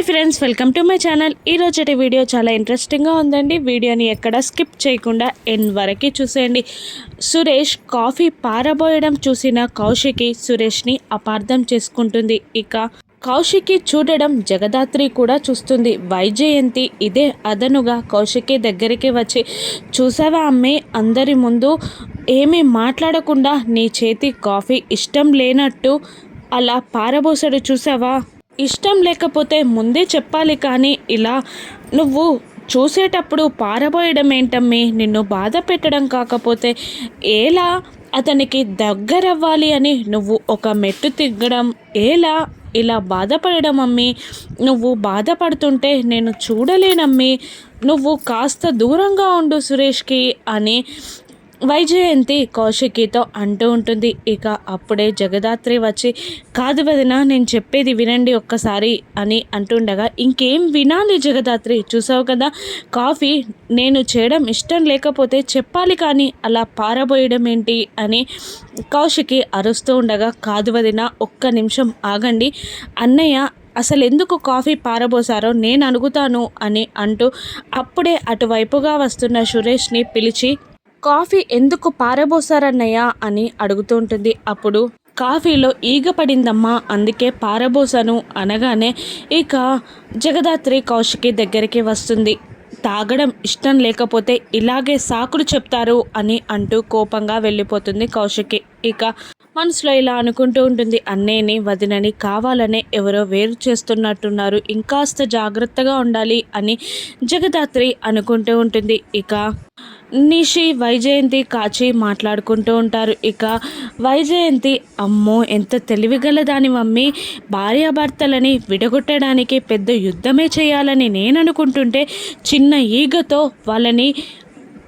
Hi friends welcome to my channel. ఈరోజు video చాలా ఇంట్రెస్టింగ్గా ఉందండి. వీడియోని ఎక్కడ స్కిప్ చేయకుండా ఎన్ వరకు చూసేయండి. సురేష్ కాఫీ పారబోయడం చూసిన కౌశికి సురేష్ని అపార్థం చేసుకుంటుంది. ఇక కౌశికి చూడడం జగదాత్రి కూడా చూస్తుంది. వైజయంతి ఇదే అదనుగా కౌశికి దగ్గరికి వచ్చి చూసావా అమ్మే అందరి ముందు ఏమీ మాట్లాడకుండా నీ చేతి కాఫీ ఇష్టం లేనట్టు అలా పారబోసడు చూసావా? ఇష్టం లేకపోతే ముందే చెప్పాలి కానీ ఇలా నువ్వు చూసేటప్పుడు పారబోయడం ఏంటమ్మి నిన్ను బాధ పెట్టడం కాకపోతే ఎలా అతనికి దగ్గరవ్వాలి అని నువ్వు ఒక మెట్టు తిగ్గడం? ఎలా ఇలా బాధపడడం అమ్మి నువ్వు బాధపడుతుంటే నేను చూడలేనమ్మి. నువ్వు కాస్త దూరంగా ఉండు సురేష్కి అని వైజయంతి కౌశికితో అంటూ ఉంటుంది. ఇక అప్పుడే జగదాత్రి వచ్చి కాదు వదిన నేను చెప్పేది వినండి ఒక్కసారి అని అంటుండగా ఇంకేం వినాలి జగదాత్రి? చూసావు కదా కాఫీ నేను చేయడం ఇష్టం లేకపోతే చెప్పాలి కానీ అలా పారబోయడం ఏంటి? అని కౌశికి అరుస్తూ ఉండగా కాదు వదిన ఒక్క నిమిషం ఆగండి. అన్నయ్య అసలు ఎందుకు కాఫీ పారబోసారో నేను అడుగుతాను అని అంటూ అప్పుడే అటువైపుగా వస్తున్న సురేష్ని పిలిచి కాఫీ ఎందుకు పారబోసారన్నయ్యా అని అడుగుతూ ఉంటుంది. అప్పుడు కాఫీలో ఈగ పడిందమ్మా అందుకే పారబోసాను అనగానే ఇక జగదాత్రి కౌశికి దగ్గరికి వస్తుంది. తాగడం ఇష్టం లేకపోతే ఇలాగే సాకులు చెప్తారు అని అంటూ కోపంగా వెళ్ళిపోతుంది కౌశికి. ఇక మనసులో ఇలా అనుకుంటూ ఉంటుంది. అన్నేని వదినని కావాలనే ఎవరో వేరు చేస్తున్నట్టున్నారు. ఇంకాస్త జాగ్రత్తగా ఉండాలి అని జగదాత్రి అనుకుంటూ ఉంటుంది. ఇక నిషి వైజయంతి కాచి మాట్లాడుకుంటూ ఉంటారు. ఇక వైజయంతి అమ్మో ఎంత తెలివిగల దాని మమ్మీ. భార్యాభర్తలని విడగొట్టడానికి పెద్ద యుద్ధమే చేయాలని నేను అనుకుంటుంటే చిన్న ఈగతో వాళ్ళని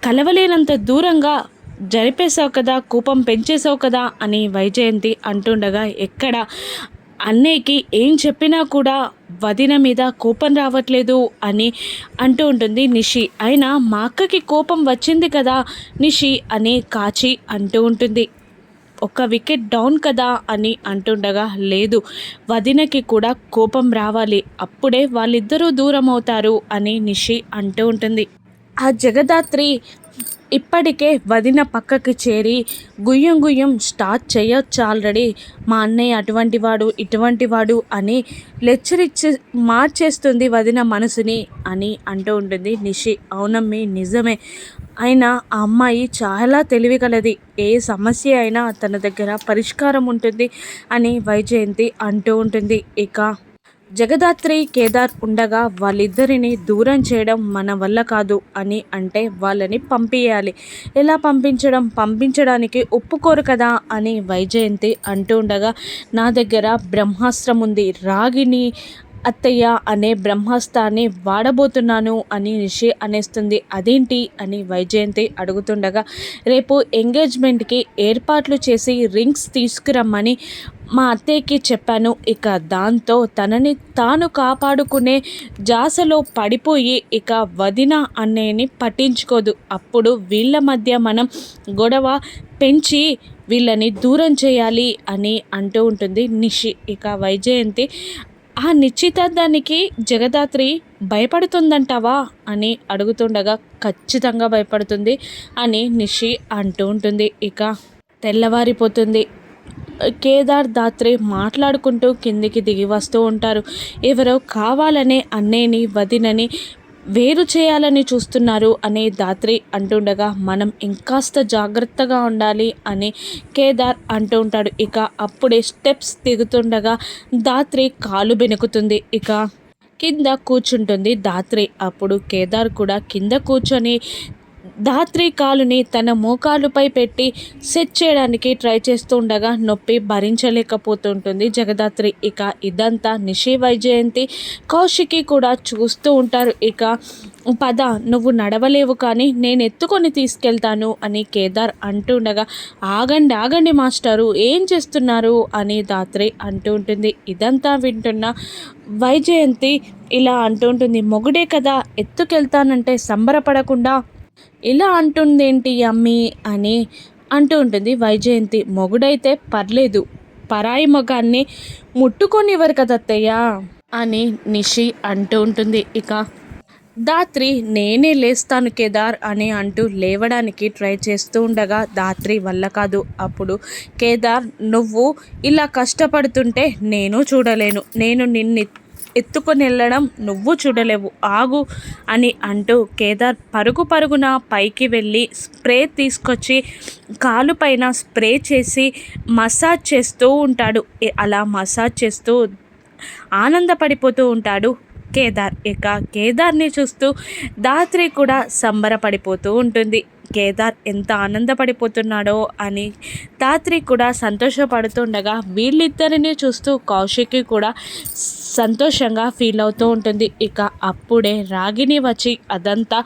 కలవలేనంత దూరంగా జరిపేశావు కదా కూపం పెంచేసావు కదా అని వైజయంతి అంటుండగా ఎక్కడ అన్నయ్యకి ఏం చెప్పినా కూడా వదిన మీద కోపం రావట్లేదు అని అంటూ ఉంటుంది నిషి. అయినా మా అక్కకి కోపం వచ్చింది కదా నిషి అని కాచి అంటూ ఉంటుంది. ఒక వికెట్ డౌన్ కదా అని అంటుండగా లేదు వదినకి కూడా కోపం రావాలి. అప్పుడే వాళ్ళిద్దరూ దూరం అవుతారు అని నిషి అంటూ ఉంటుంది. ఆ జగదాత్రి ఇప్పటికే వదిన పక్కకి చేరి గుయ్యం గుయ్యం స్టార్ట్ చేయొచ్చు ఆల్రెడీ. మా అన్నయ్య అటువంటి వాడు ఇటువంటి వాడు అని లెక్చర్ ఇచ్చి మార్చేస్తుంది వదిన మనసుని అని అంటూ ఉంటుంది నిషి. అవునమ్మి నిజమే. అయినా ఆ అమ్మాయి చాలా తెలివి కలది ఏ సమస్య అయినా తన దగ్గర పరిష్కారం ఉంటుంది అని వైజయంతి అంటూ ఉంటుంది. ఇక జగదాత్రి కేదార్ ఉండగా వాళ్ళిద్దరిని దూరం చేయడం మన వల్ల కాదు అని అంటే వాళ్ళని పంపించాలి ఎలా పంపించడం? పంపించడానికి ఒప్పుకోరు కదా అని వైజయంతి అంటూ ఉండగా నా దగ్గర బ్రహ్మాస్త్రం ఉంది. రాగిని అత్తయ్య అనే బ్రహ్మాస్త్రాన్ని వాడబోతున్నాను అని నిషి అనేస్తుంది. అదేంటి? అని వైజయంతి అడుగుతుండగా రేపు ఎంగేజ్మెంట్కి ఏర్పాట్లు చేసి రింగ్స్ తీసుకురమ్మని మా అత్తయ్యకి చెప్పాను ఇక దాంతో తనని తాను కాపాడుకునే జాసలో పడిపోయి ఇక వదిన అన్నయ్యని పట్టించుకోదు. అప్పుడు వీళ్ళ మధ్య మనం గొడవ పెంచి వీళ్ళని దూరం చేయాలి అని అంటూ ఉంటుంది నిషి. ఇక వైజయంతి ఆ నిశ్చితార్థానికి జగదాత్రి భయపడుతుందంటావా? అని అడుగుతుండగా ఖచ్చితంగా భయపడుతుంది అని నిషి అంటూ ఉంటుంది. ఇక తెల్లవారిపోతుంది. కేదార్ దాత్రే మాట్లాడుకుంటూ కిందికి దిగి వస్తూ ఉంటారు. ఎవరో కావాలనే అన్నేని వదినని వేరు చేయాలని చూస్తున్నారు అనే దాత్రి అంటుండగా మనం ఇంకాస్త జాగ్రత్తగా ఉండాలి అని కేదార్ అంటూ ఉంటాడు. ఇక అప్పుడే స్టెప్స్ దిగుతుండగా దాత్రి కాలు బెనుకుతుంది. ఇక కింద కూర్చుంటుంది దాత్రి. అప్పుడు కేదార్ కూడా కింద కూర్చొని ధాత్రి కాలుని తన మోకాలుపై పెట్టి సెట్ చేయడానికి ట్రై చేస్తూ ఉండగా నొప్పి భరించలేకపోతుంటుంది జగదాత్రి. ఇక ఇదంతా నిషి వైజయంతి. కౌశికి కూడా చూస్తూ ఉంటారు. ఇక పద నువ్వు నడవలేవు కానీ నేను ఎత్తుకొని తీసుకెళ్తాను అని కేదార్ అంటుండగా ఆగండి ఆగండి మాస్టరు ఏం చేస్తున్నారు? అని దాత్రి అంటూ ఉంటుంది. ఇదంతా వింటున్న వైజయంతి ఇలా అంటుంటుంది మొగుడే కదా ఎత్తుకెళ్తానంటే సంబరపడకుండా ఇలా అంటుందేంటి అమ్మి అని అంటూ ఉంటుంది వైజయంతి. మొగుడైతే పర్లేదు పరాయి మొగాన్ని ముట్టుకొనివ్వరు కదా అత్తయ్య అని నిషి అంటూ ఉంటుంది. ఇక దాత్రి నేనే లేస్తాను కేదార్ అని అంటూ లేవడానికి ట్రై చేస్తూ ఉండగా దాత్రి వల్ల కాదు. అప్పుడు కేదార్ నువ్వు ఇలా కష్టపడుతుంటే నేను చూడలేను. నేను నిన్ను ఎత్తుకొని వెళ్ళడం నువ్వు చూడలేవు. ఆగు అని అంటూ కేదార్ పరుగు పరుగున పైకి వెళ్ళి స్ప్రే తీసుకొచ్చి కాలు పైన స్ప్రే చేసి మసాజ్ చేస్తూ ఉంటాడు. అలా మసాజ్ చేస్తూ ఆనందపడిపోతూ ఉంటాడు కేదార్. ఇక కేదార్ని చూస్తూ దాత్రి కూడా సంబరపడిపోతూ ఉంటుంది. కేదార్ ఎంత ఆనందపడిపోతున్నాడో అని తాత్రి కూడా సంతోషపడుతుండగా వీళ్ళిద్దరిని చూస్తూ కౌశికి కూడా సంతోషంగా ఫీల్ అవుతూ ఉంటుంది. ఇక అప్పుడే రాగిని వచ్చి అదంతా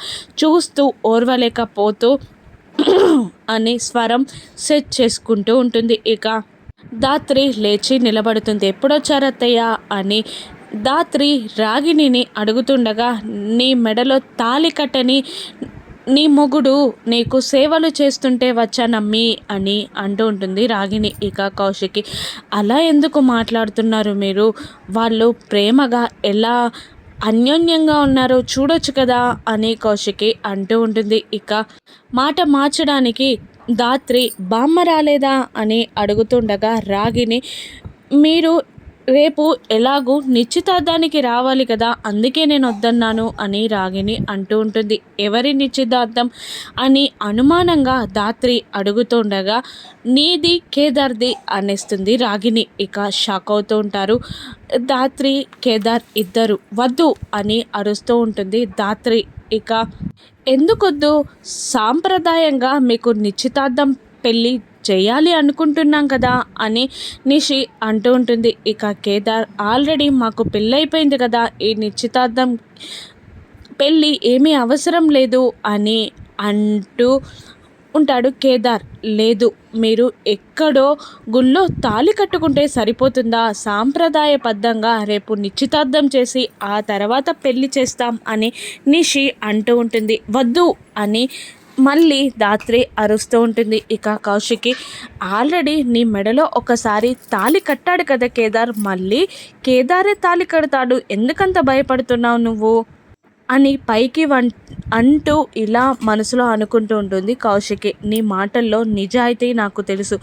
చూస్తూ ఓర్వలేకపోతూ అని స్వరం సెట్ చేసుకుంటూ ఉంటుంది. ఇక దాత్రి లేచి నిలబడుతుంది. ఎప్పుడొచ్చారత్తయ్య అని దాత్రి రాగిణిని అడుగుతుండగా నీ మెడలో తాలి కట్టని నీ మొగుడు నీకు సేవలు చేస్తుంటే వచ్చానమ్మి అని అంటూ ఉంటుంది రాగిణి ఇక కౌశికి. అలా ఎందుకు మాట్లాడుతున్నారు మీరు? వాళ్ళు ప్రేమగా ఎలా అన్యోన్యంగా ఉన్నారో చూడొచ్చు కదా అని కౌశికి అంటూ ఉంటుంది ఇక. మాట మార్చడానికి దాత్రి బామ్మ రాలేదా అని అడుగుతుండగా రాగిని మీరు రేపు ఎలాగూ నిశ్చితార్థానికి రావాలి కదా అందుకే నేను వద్దన్నాను అని రాగిని అంటూ ఉంటుంది. ఎవరి నిశ్చితార్థం? అని అనుమానంగా దాత్రి అడుగుతుండగా నీది కేదార్ది అనేస్తుంది రాగిని ఇక షాక్ అవుతూ ఉంటారు. దాత్రి కేదార్ ఇద్దరు. వద్దు అని అరుస్తూ ఉంటుంది దాత్రి ఇక ఎందుకొద్దు? సాంప్రదాయంగా మీకు నిశ్చితార్థం పెళ్ళి చేయాలి అనుకుంటున్నాం కదా అని నిషి అంటూ ఉంటుంది. ఇక కేదార్ ఆల్రెడీ మాకు పెళ్ళైపోయింది కదా ఈ నిశ్చితార్థం పెళ్ళి ఏమీ అవసరం లేదు అని అంటూ ఉంటాడు కేదార్. లేదు మీరు ఎక్కడో గుళ్ళో తాలి కట్టుకుంటే సరిపోతుందా? సాంప్రదాయబద్ధంగా రేపు నిశ్చితార్థం చేసి ఆ తర్వాత పెళ్ళి చేస్తాం అని నిషి అంటూ ఉంటుంది. వద్దు అని మళ్ళీ దాత్రి అరుస్తూ ఉంటుంది. ఇక కౌశికి ఆల్రెడీ నీ మెడలో ఒకసారి తాలి కట్టాడు కదా కేదార్ మళ్ళీ కేదారే తాలి కడతాడు. ఎందుకంత భయపడుతున్నావు నువ్వు? అని పైకి వన్ అంటూ ఇలా మనసులో అనుకుంటూ ఉంటుంది కౌశికి. నీ మాటల్లో నిజాయితీ నాకు తెలుసు.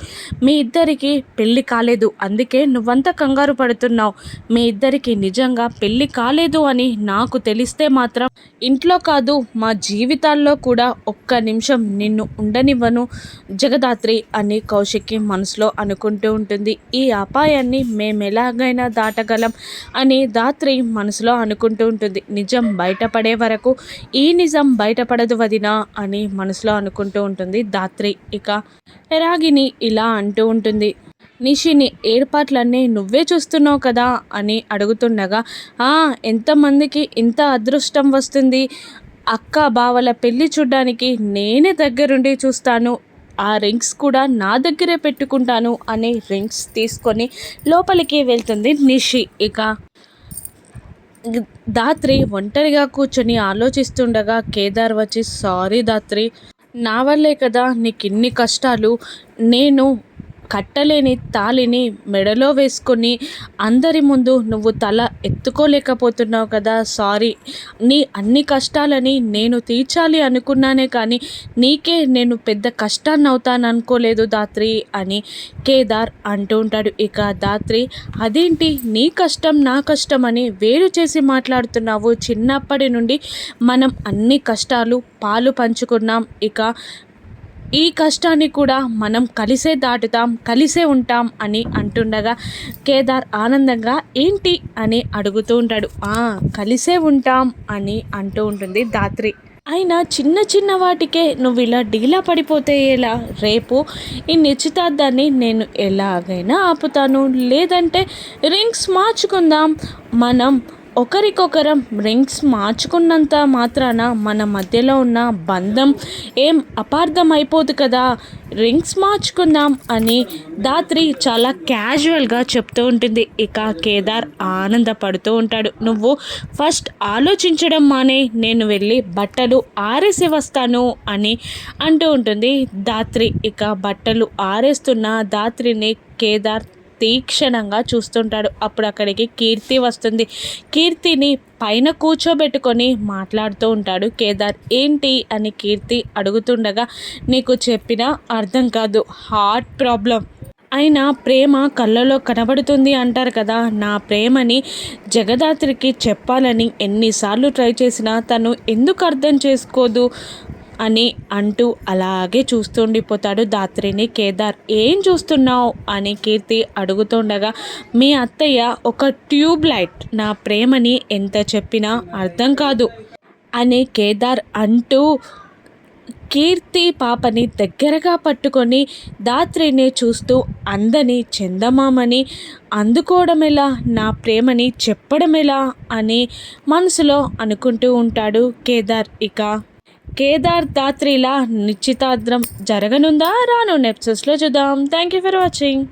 మీ ఇద్దరికి పెళ్ళి కాలేదు. అందుకే నువ్వంత కంగారు పడుతున్నావు. మీ ఇద్దరికి నిజంగా పెళ్ళి కాలేదు అని నాకు తెలిస్తే మాత్రం ఇంట్లో కాదు మా జీవితాల్లో కూడా ఒక్క నిమిషం నిన్ను ఉండనివ్వను జగదాత్రి అని కౌశికి మనసులో అనుకుంటూ ఉంటుంది. ఈ అపాయాన్ని మేము ఎలాగైనా దాటగలం అని దాత్రి మనసులో అనుకుంటూ ఉంటుంది. నిజం బయట బయటపడే వరకు ఈ నిజం బయటపడదు వదినా అని మనసులో అనుకుంటూ ఉంటుంది దాత్రి ఇక రాగిని ఇలా అంటూ ఉంటుంది. నిషిని ఏర్పాట్లన్నీ నువ్వే చూస్తున్నావు కదా అని అడుగుతుండగా ఎంతమందికి ఇంత అదృష్టం వస్తుంది? అక్క బావల పెళ్ళి చూడ్డానికి నేనే దగ్గరుండి చూస్తాను. ఆ రింగ్స్ కూడా నా దగ్గరే పెట్టుకుంటాను అని రింగ్స్ తీసుకొని లోపలికి వెళ్తుంది నిషి. ఇక దాత్రి ఒంటరిగా కూర్చొని ఆలోచిస్తుండగా కేదార్ వచ్చి సారీ దాత్రి నా వల్లే కదా నీకు ఇన్ని కష్టాలు. నేను కట్టలేని తాళిని మెడలో వేసుకొని అందరి ముందు నువ్వు తల ఎత్తుకోలేకపోతున్నావు కదా సారీ. నీ అన్ని కష్టాలని నేను తీర్చాలి అనుకున్నానే కానీ నీకే నేను పెద్ద కష్టాన్ని అవుతాను అనుకోలేదు దాత్రి అని కేదార్ అంటూ ఉంటాడు. ఇక దాత్రి అదేంటి? నీ కష్టం నా కష్టం అని వేరు చేసి మాట్లాడుతున్నావు. చిన్నప్పటి నుండి మనం అన్ని కష్టాలు పాలు పంచుకున్నాం. ఇక ఈ కష్టాన్ని కూడా మనం కలిసే దాటుతాం కలిసే ఉంటాం అని అంటుండగా కేదార్ ఆనందంగా ఏంటి? అని అడుగుతూ ఉంటాడు. కలిసే ఉంటాం అని అంటూ ఉంటుంది దాత్రి అయినా చిన్న చిన్న వాటికే నువ్వు ఇలా డీలా పడిపోతే ఎలా? రేపు ఈ నిశ్చితార్థాన్ని నేను ఎలాగైనా ఆపుతాను. లేదంటే రింగ్స్ మార్చుకుందాం. మనం ఒకరికొకరం రింగ్స్ మార్చుకున్నంత మాత్రాన మన మధ్యలో ఉన్న బంధం ఏం అపార్థం అయిపోదు కదా. రింగ్స్ మార్చుకుందాం అని దాత్రి చాలా క్యాజువల్గా చెప్తూ ఉంటుంది. ఇక కేదార్ ఆనందపడుతూ ఉంటాడు. నువ్వు ఫస్ట్ ఆలోచించడం మానే నేను వెళ్ళి బట్టలు ఆరేసి వస్తాను అని అంటూ ఉంటుంది దాత్రి. ఇక బట్టలు ఆరేస్తున్న దాత్రిని కేదార్ తీక్షణంగా చూస్తుంటాడు. అప్పుడు అక్కడికి కీర్తి వస్తుంది. కీర్తిని పైన కూర్చోబెట్టుకొని మాట్లాడుతూ ఉంటాడు. కేదార్ ఏంటి? అని కీర్తి అడుగుతుండగా నీకు చెప్పినా అర్థం కాదు. Heart problem. అయినా ప్రేమ కళ్ళలో కనబడుతుంది అంటారు కదా. నా ప్రేమని జగదాత్రికి చెప్పాలని ఎన్నిసార్లు ట్రై చేసినా తను ఎందుకు అర్థం చేసుకోదు? అని అంటూ అలాగే చూస్తుండిపోతాడు దాత్రిని. కేదార్ ఏం చూస్తున్నావు? అని కీర్తి అడుగుతుండగా మీ అత్తయ్య ఒక ట్యూబ్ లైట్ నా ప్రేమని ఎంత చెప్పినా అర్థం కాదు అని కేదార్ అంటూ కీర్తి పాపని దగ్గరగా పట్టుకొని దాత్రిని చూస్తూ అందని చందమామని అందుకోవడం ఎలా నా ప్రేమని చెప్పడం ఎలా అని మనసులో అనుకుంటూ ఉంటాడు కేదార్. ఇక కేదార్ దాత్రిలా నిశ్చితార్థం జరగనుందా? రాను నెప్సెస్లో చూద్దాం. Thank you for watching